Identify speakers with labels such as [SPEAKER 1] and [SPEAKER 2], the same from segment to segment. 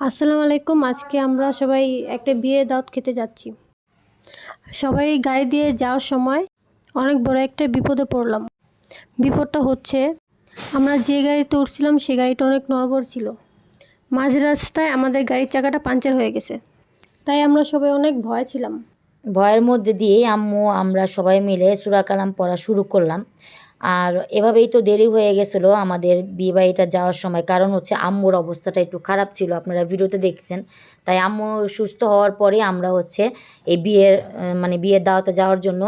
[SPEAKER 1] আসসালামু আলাইকুম। আজকে আমরা সবাই একটা বিয়ের দাওয়াত খেতে যাচ্ছি। সবাই গাড়ি দিয়ে যাওয়ার সময় অনেক বড় একটা বিপদে পড়লাম। বিপদটা হচ্ছে আমরা যে গাড়িতে উঠছিলাম সেই গাড়িটা অনেক নড়বড় ছিল। মাঝ রাস্তায় আমাদের গাড়ির চাকাটা পাঞ্চার হয়ে গেছে। তাই আমরা সবাই অনেক ভয় ছিলাম।
[SPEAKER 2] ভয়ের মধ্যে দিয়েই আম্মু, আমরা সবাই মিলে সুরা কালাম পড়া শুরু করলাম। আর এভাবেই তো দেরি হয়ে গেছিল আমাদের বিয়ে বাড়িটা যাওয়ার সময়। কারণ হচ্ছে আম্মুর অবস্থাটা একটু খারাপ ছিল, আপনারা ভিডিওতে দেখছেন। তাই আম্মু সুস্থ হওয়ার পরে আমরা হচ্ছে এই বিয়ের মানে বিয়ের দাওয়াতে যাওয়ার জন্য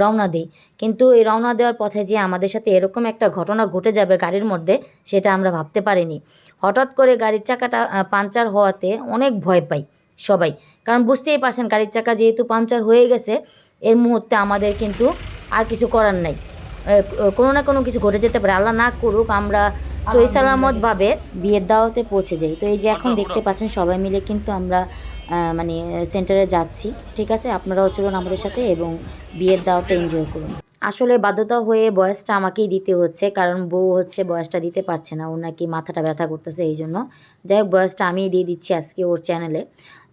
[SPEAKER 2] রওনা দিই। কিন্তু এই রওনা দেওয়ার পথে যে আমাদের সাথে এরকম একটা ঘটনা ঘটে যাবে গাড়ির মধ্যে, সেটা আমরা ভাবতে পারিনি। হঠাৎ করে গাড়ির চাকাটা পাংচার হওয়াতে অনেক ভয় পাই সবাই। কারণ বুঝতেই পারছেন গাড়ির চাকা যেহেতু পাংচার হয়ে গেছে, এর মুহূর্তে আমাদের কিন্তু আর কিছু করার নাই। কোনো না কোনো কিছু ঘটে যেতে পারে আল্লাহ না করুক আমরা সই সালামতভাবে বিয়ের দাওয়াতে পৌঁছে যাই। তো এই যে এখন দেখতে পাচ্ছেন সবাই মিলে কিন্তু আমরা মানে সেন্টারে যাচ্ছি। ঠিক আছে আপনারাও চলুন আমাদের সাথে এবং বিয়ের দাওয়াটা এনজয় করুন। আসলে বাধ্যতা হয়ে বয়সটা আমাকেই দিতে হচ্ছে কারণ বউ হচ্ছে বয়সটা দিতে পারছে না ওর নাকি মাথাটা ব্যথা করতেছে এই জন্য। যাই হোক বয়সটা আমিই দিয়ে দিচ্ছি আজকে ওর চ্যানেলে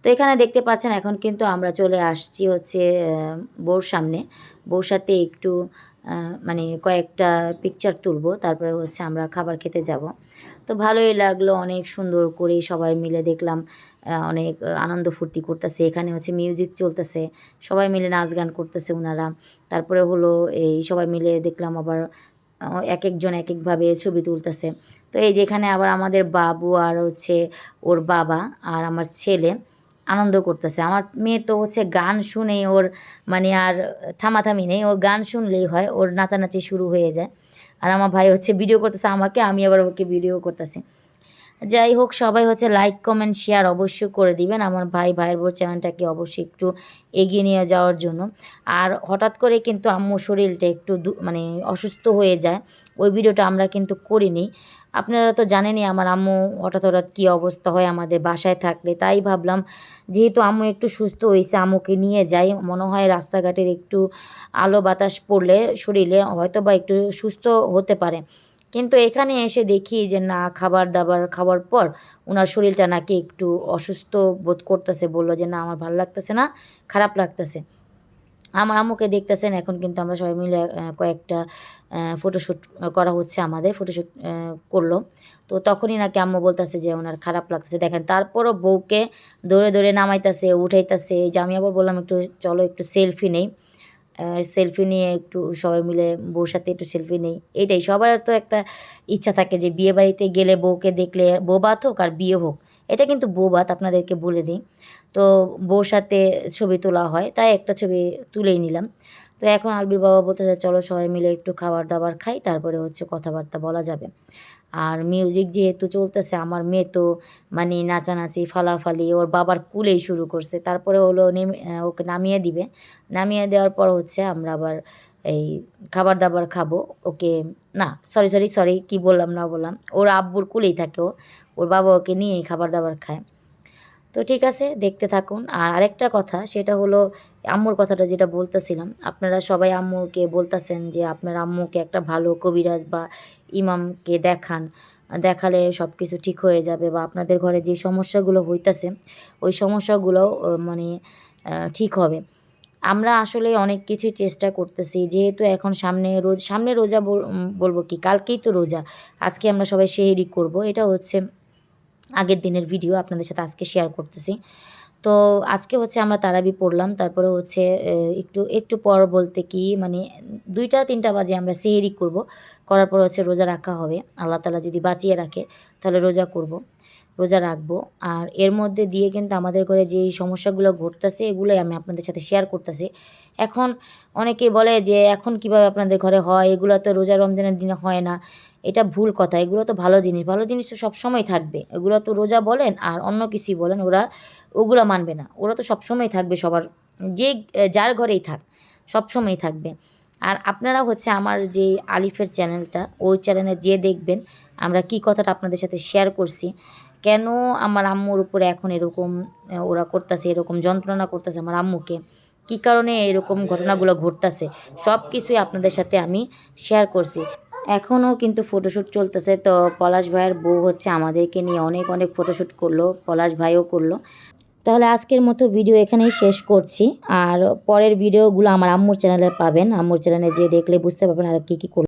[SPEAKER 2] তো এখানে দেখতে পাচ্ছেন এখন কিন্তু আমরা চলে আসছি হচ্ছে বউর সামনে। বউর সাথে একটু মানে কয়েকটা পিকচার তুলবো, তারপরে হচ্ছে আমরা খাবার খেতে যাব। তো ভালোই লাগল, অনেক সুন্দর করে সবাই মিলে দেখলাম অনেক আনন্দ ফুর্তি করতেছে। এখানে হচ্ছে মিউজিক চলতেছে, সবাই মিলে নাচ গান করতেছে ওনারা তারপরে হলো এই সবাই মিলে দেখলাম আবার এক একজন এক একভাবে ছবি তুলতেছে। তো এই যেখানে আবার আমাদের বাবু আর হচ্ছে ওর বাবা আর আমার ছেলে আনন্দ করতেছে। আমার মেয়ে তো হচ্ছে গান শুনে ওর মানে আর থামাথামি নেই, ওর গান শুনলেই হয়, ওর নাচানাচি শুরু হয়ে যায়। আর আমার ভাই হচ্ছে ভিডিও করতেছে আমাকে, আমি আবার ওকে ভিডিও করতেছি। যাই হোক, সবাই হচ্ছে লাইক কমেন্ট শেয়ার অবশ্যই করে দিবেন। আমার ভাই, ভাইয়ের বোর চ্যানেলটাকে অবশ্যই একটু এগিয়ে নিয়ে যাওয়ার জন্য। আর হঠাৎ করে কিন্তু আম্মুর শরীরটা একটু মানে অসুস্থ হয়ে যায়, ওই ভিডিওটা আমরা কিন্তু করিনি। আপনারা তো জানেনই আমার আম্মু হঠাৎ হঠাৎ কী অবস্থা হয় আমাদের বাসায় থাকলে। তাই ভাবলাম, যেহেতু আম্মু একটু সুস্থ হয়েছে, আম্মুকে নিয়ে যাই। মনে হয় রাস্তাঘাটের একটু আলো বাতাস পড়লে শরীরে হয়তো বা একটু সুস্থ হতে পারে। কিন্তু এখানে এসে দেখি যে, না খাবার দাবার খাওয়ার পর ওনার শরীরটা নাকি একটু অসুস্থ বোধ করতেছে। বলল যে, না, আমার ভালো লাগতেছে না, খারাপ লাগতেছে। আমার আম্মুকে দেখতেছেন, এখন কিন্তু আমরা সবাই মিলে কয়েকটা ফটোশ্যুট করা হচ্ছে আমাদের ফটোশ্যুট করল। তো তখনই নাকি আম্মু বলতেছে যে ওনার খারাপ লাগতেছে। দেখেন, তারপরও বউকে দৌড়ে দৌড়ে নামাইতেছে, উঠাইতেছে। এই যে, আমি আবার বললাম, একটু চলো, একটু সেলফি নেই। সেলফি নিয়ে একটু সবাই মিলে বউর সাথে একটু সেলফি নেই। এটাই, সবার তো একটা ইচ্ছা থাকে যে বিয়ে বাড়িতে গেলে বউকে দেখলে বৌবাত হোক আর বিয়ে হোক। এটা কিন্তু বৌবাত আপনাদেরকে বলে দিই। তো বউর সাথে ছবি তোলা হয়, তাই একটা ছবি তুলেই নিলাম। তো এখন আলবির বাবা বলতে চলো সবাই মিলে একটু খাবার দাবার খাই, তারপরে হচ্ছে কথাবার্তা বলা যাবে। আর মিউজিক যেহেতু চলতেছে, আমার মেয়ে তো মানে নাচানাচি, ফালাফালি, ওর বাবার কুলেই শুরু করছে। তারপরে হলো নেমে ওকে নামিয়ে দিবে। নামিয়ে দেওয়ার পর হচ্ছে আমরা আবার এই খাবার দাবার খাব। ওকে, না সরি সরি সরি কি বললাম না বললাম। ওর আব্বুর কুলেই থাকে ও। ওর বাবা ওকে নিয়েই খাবার দাবার খায়। তো ঠিক আছে, দেখতে থাকুন। আর আরেকটা কথা, সেটা হলো আম্মুর কথাটা যেটা বলতেছিলাম। আপনারা সবাই আম্মুকে বলতেছেন যে আপনার আম্মুকে একটা ভালো কবিরাজ বা ইমামকে দেখান। দেখালে সব কিছু ঠিক হয়ে যাবে বা আপনাদের ঘরে যে সমস্যাগুলো হইতাছে, ওই সমস্যাগুলো মানে ঠিক হবে। আমরা আসলে অনেক কিছুই চেষ্টা করতেছি, যেহেতু এখন সামনে রোজ, সামনে রোজা বল- বলব কি, কালকেই তো রোজা। আজকে আমরা সবাই সেহেরি করব। এটা হচ্ছে আগের দিনের ভিডিও আপনাদের সাথে আজকে শেয়ার করতেছি। তো আজকে হচ্ছে আমরা তারাবি পড়লাম, তারপরে হচ্ছে একটু একটু পর বলতে কি মানে দুইটা, তিনটা বাজে আমরা সেহেরি করব, করার পর হচ্ছে রোজা রাখা হবে। আল্লাহ তালা যদি বাঁচিয়ে রাখে, তাহলে রোজা করব, রোজা রাখব। আর এর মধ্যে দিয়ে কিন্তু আমাদের ঘরে যেই সমস্যাগুলো ঘটতেছে, এগুলোই আমি আপনাদের সাথে শেয়ার করতেছি। এখন অনেকে বলে যে, এখন কীভাবে আপনাদের ঘরে হয়? এগুলো তো রোজা রমজানের দিনে হয় না। এটা ভুল কথা, এগুলো তো ভালো জিনিস ভালো জিনিস তো সবসময় থাকবে। এগুলো তো রোজা বলেন আর অন্য কিছুই বলেন, ওরা ওগুলো মানবে না। ওরা তো সবসময় থাকবে সবার, যে, যার ঘরেই থাক সবসময়ই থাকবে। আর আপনারা হচ্ছে আমার যে আলিফের চ্যানেলটা, ওই চ্যানেলে যে দেখবেন, আমরা কি কথাটা আপনাদের সাথে শেয়ার করছি, কেন আমার আম্মুর উপরে এখন এরকম, ওরা করতেছে, এরকম যন্ত্রণা করতেছে আমার আম্মুকে, কী কারণে এরকম ঘটনাগুলো ঘটতেছে সব কিছুই আপনাদের সাথে আমি শেয়ার করছি। এখনও কিন্তু ফটোশ্যুট চলতেছে। তো পলাশ ভাইয়ের বউ হচ্ছে আমাদেরকে নিয়ে অনেক অনেক ফটোশ্যুট করল, পলাশ ভাইও করল। তাহলে আজকের মতো ভিডিও এখানেই শেষ করছি। আর পরের ভিডিওগুলো আমার আম্মুর চ্যানেলে পাবেন। আম্মুর চ্যানেলে যে দেখলে বুঝতে পারবেন আর কী কী